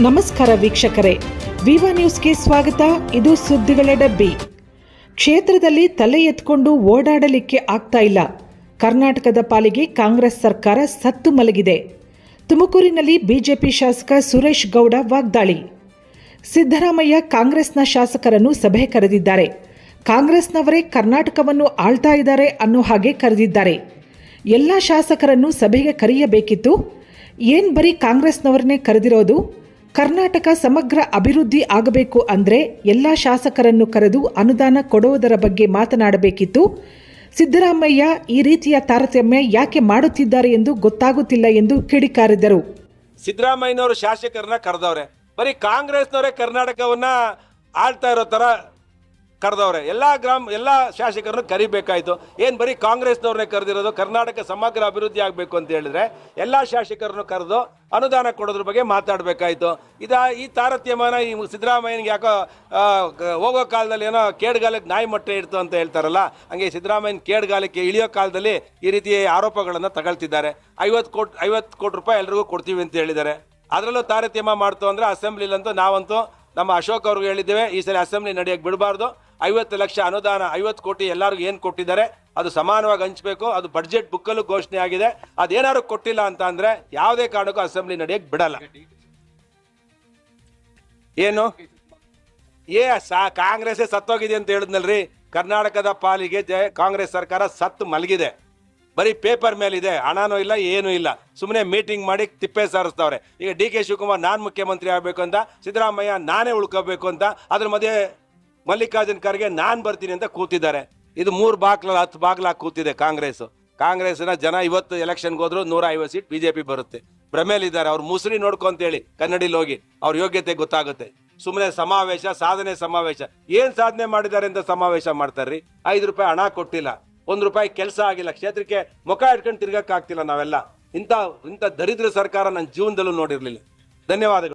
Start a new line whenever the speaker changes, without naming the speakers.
ನಮಸ್ಕಾರ ವೀಕ್ಷಕರೇ. ವಿವಾ ನ್ಯೂಸ್ಗೆ ಸ್ವಾಗತ. ಇದು ಸುದ್ದಿಗಳ ಡಬ್ಬಿ. ಕ್ಷೇತ್ರದಲ್ಲಿ ತಲೆ ಎತ್ಕೊಂಡು ಓಡಾಡಲಿಕ್ಕೆ ಆಗ್ತಾ ಇಲ್ಲ. ಕರ್ನಾಟಕದ ಪಾಲಿಗೆ ಕಾಂಗ್ರೆಸ್ ಸರ್ಕಾರ ಸತ್ತು ಮಲಗಿದೆ. ತುಮಕೂರಿನಲ್ಲಿ ಬಿಜೆಪಿ ಶಾಸಕ ಸುರೇಶ್ ಗೌಡ ವಾಗ್ದಾಳಿ. ಸಿದ್ದರಾಮಯ್ಯ ಕಾಂಗ್ರೆಸ್ನ ಶಾಸಕರನ್ನು ಸಭೆ ಕರೆದಿದ್ದಾರೆ. ಕಾಂಗ್ರೆಸ್ನವರೇ ಕರ್ನಾಟಕವನ್ನು ಆಳ್ತಾ ಇದ್ದಾರೆ ಅನ್ನೋ ಹಾಗೆ ಕರೆದಿದ್ದಾರೆ. ಎಲ್ಲ ಶಾಸಕರನ್ನು ಸಭೆಗೆ ಕರೆಯಬೇಕಿತ್ತು. ಏನ್ ಬರೀ ಕಾಂಗ್ರೆಸ್ನವರನ್ನೇ ಕರೆದಿರೋದು? ಕರ್ನಾಟಕ ಸಮಗ್ರ ಅಭಿವೃದ್ಧಿ ಆಗಬೇಕು ಅಂದರೆ ಎಲ್ಲ ಶಾಸಕರನ್ನು ಕರೆದು ಅನುದಾನ ಕೊಡುವುದರ ಬಗ್ಗೆ ಮಾತನಾಡಬೇಕಿತ್ತು. ಸಿದ್ದರಾಮಯ್ಯ ಈ ರೀತಿಯ ತಾರತಮ್ಯ ಯಾಕೆ ಮಾಡುತ್ತಿದ್ದಾರೆ ಎಂದು ಗೊತ್ತಾಗುತ್ತಿಲ್ಲ ಎಂದು ಕಿಡಿಕಾರಿದರು.
ಸಿದ್ದರಾಮಯ್ಯನವರು ಶಾಸಕರನ್ನ ಕರೆದವ್ರೆ. ಬರೀ ಕಾಂಗ್ರೆಸ್ನವರೇ ಕರ್ನಾಟಕವನ್ನ ಆಳ್ತಾ ಇರೋ ತರ ಕರೆದವ್ರೆ. ಎಲ್ಲ ಗ್ರಾಮ, ಎಲ್ಲ ಶಾಸಕರನ್ನು ಕರಿಬೇಕಾಯಿತು. ಏನು ಬರೀ ಕಾಂಗ್ರೆಸ್ನವ್ರನ್ನೇ ಕರೆದಿರೋದು, ಕರ್ನಾಟಕ ಸಮಗ್ರ ಅಭಿವೃದ್ಧಿ ಆಗಬೇಕು ಅಂತ ಹೇಳಿದ್ರೆ ಎಲ್ಲ ಶಾಸಕರನ್ನು ಕರೆದು ಅನುದಾನ ಕೊಡೋದ್ರ ಬಗ್ಗೆ ಮಾತಾಡಬೇಕಾಯಿತು. ಇದ, ಈ ತಾರತಮ್ಯನ ಈ ಸಿದ್ದರಾಮಯ್ಯನಿಗೆ ಯಾಕೋ ಹೋಗೋ ಕಾಲದಲ್ಲಿ ಏನೋ ಕೇಡ್ಗಾಲಕ್ಕೆ ನಾಯಿ ಮೊಟ್ಟೆ ಇಡ್ತು ಅಂತ ಹೇಳ್ತಾರಲ್ಲ, ಹಂಗೆ ಸಿದ್ದರಾಮಯ್ಯನ ಕೇಡ್ಗಾಲಕ್ಕೆ ಇಳಿಯೋ ಕಾಲದಲ್ಲಿ ಈ ರೀತಿಯ ಆರೋಪಗಳನ್ನು ತಗೊಳ್ತಿದ್ದಾರೆ. ಐವತ್ತು ಕೋಟಿ ಐವತ್ತು ಕೋಟಿ ರೂಪಾಯಿ ಎಲ್ರಿಗೂ ಕೊಡ್ತೀವಿ ಅಂತ ಹೇಳಿದ್ದಾರೆ. ಅದರಲ್ಲೂ ತಾರತಮ್ಯ ಮಾಡ್ತು ಅಂದರೆ ಅಸೆಂಬ್ಲಿಲಂತೂ ನಾವಂತೂ ನಮ್ಮ ಅಶೋಕ್ ಅವ್ರಿಗೆ ಹೇಳಿದ್ದೇವೆ, ಈ ಸಲ ಅಸೆಂಬ್ಲಿ ನಡೆಯೋಕ್ಕೆ ಬಿಡಬಾರ್ದು. ಐವತ್ತು ಲಕ್ಷ ಅನುದಾನ, ಐವತ್ತು ಕೋಟಿ ಎಲ್ಲರಿಗೂ ಏನು ಕೊಟ್ಟಿದ್ದಾರೆ? ಅದು ಸಮಾನವಾಗಿ ಹಂಚಬೇಕು, ಅದು ಬಡ್ಜೆಟ್ ಬುಕ್ಕಲ್ಲೂ ಘೋಷಣೆ ಆಗಿದೆ. ಅದೇನಾದ್ರು ಕೊಟ್ಟಿಲ್ಲ ಅಂತ ಅಂದರೆ ಯಾವುದೇ ಕಾರಣಕ್ಕೂ ಅಸೆಂಬ್ಲಿ ನಡೆಯಕ್ಕೆ ಬಿಡಲ್ಲ. ಏನು? ಏ, ಸಾ, ಕಾಂಗ್ರೆಸ್ಸೇ ಸತ್ತೋಗಿದೆ ಅಂತ ಹೇಳಿದ್ನಲ್ರಿ? ಕರ್ನಾಟಕದ ಪಾಲಿಗೆ ಜಯ ಕಾಂಗ್ರೆಸ್ ಸರ್ಕಾರ ಸತ್ತು ಮಲಗಿದೆ. ಬರೀ ಪೇಪರ್ ಮೇಲಿದೆ, ಹಣನೂ ಇಲ್ಲ, ಏನೂ ಇಲ್ಲ. ಸುಮ್ಮನೆ ಮೀಟಿಂಗ್ ಮಾಡಿ ತಿಪ್ಪೆ ಸಾರಿಸ್ತವ್ರೆ ಈಗ ಡಿ ಕೆ ಶಿವಕುಮಾರ್ ನಾನು ಮುಖ್ಯಮಂತ್ರಿ ಆಗಬೇಕು ಅಂತ, ಸಿದ್ದರಾಮಯ್ಯ ನಾನೇ ಉಳ್ಕೋಬೇಕು ಅಂತ, ಅದ್ರ ಮಧ್ಯೆ ಮಲ್ಲಿಕಾರ್ಜುನ್ ಖರ್ಗೆ ನಾನು ಬರ್ತೀನಿ ಅಂತ ಕೂತಿದ್ದಾರೆ. ಇದು ಮೂರು ಬಾಗ್ಲ ಹತ್ತು ಬಾಗ್ಲಾಗಿ ಕೂತಿದೆ ಕಾಂಗ್ರೆಸ್ ಕಾಂಗ್ರೆಸ್ನ ಜನ ಇವತ್ತು ಎಲೆಕ್ಷನ್ಗೆ ಹೋದ್ರು ನೂರ ಐವತ್ತು ಸೀಟ್ ಬಿಜೆಪಿ ಬರುತ್ತೆ. ಭ್ರಮೇಲಿದ್ದಾರೆ. ಅವ್ರು ನೋಡ್ಕೊಂತ ಹೇಳಿ ಕನ್ನಡಿಲಿ ಹೋಗಿ ಅವ್ರ ಯೋಗ್ಯತೆ ಗೊತ್ತಾಗುತ್ತೆ. ಸುಮ್ಮನೆ ಸಮಾವೇಶ, ಸಾಧನೆ ಸಮಾವೇಶ. ಏನ್ ಸಾಧನೆ ಮಾಡಿದ್ದಾರೆ ಅಂತ ಸಮಾವೇಶ ಮಾಡ್ತಾರ್ರಿ? ಐದು ರೂಪಾಯಿ ಹಣ ಕೊಟ್ಟಿಲ್ಲ. ಒಂದು ರೂಪಾಯಿ ಕೆಲಸ ಆಗಿಲ್ಲ. ಕ್ಷೇತ್ರಕ್ಕೆ ಮುಖ ಇಟ್ಕೊಂಡು ತಿರ್ಗಕ್ಕಾಗ್ತಿಲ್ಲ ನಾವೆಲ್ಲ. ಇಂಥ ಇಂಥ ದರಿದ್ರ ಸರ್ಕಾರ ನನ್ನ ಜೀವನದಲ್ಲೂ ನೋಡಿರಲಿಲ್ಲ. ಧನ್ಯವಾದಗಳು.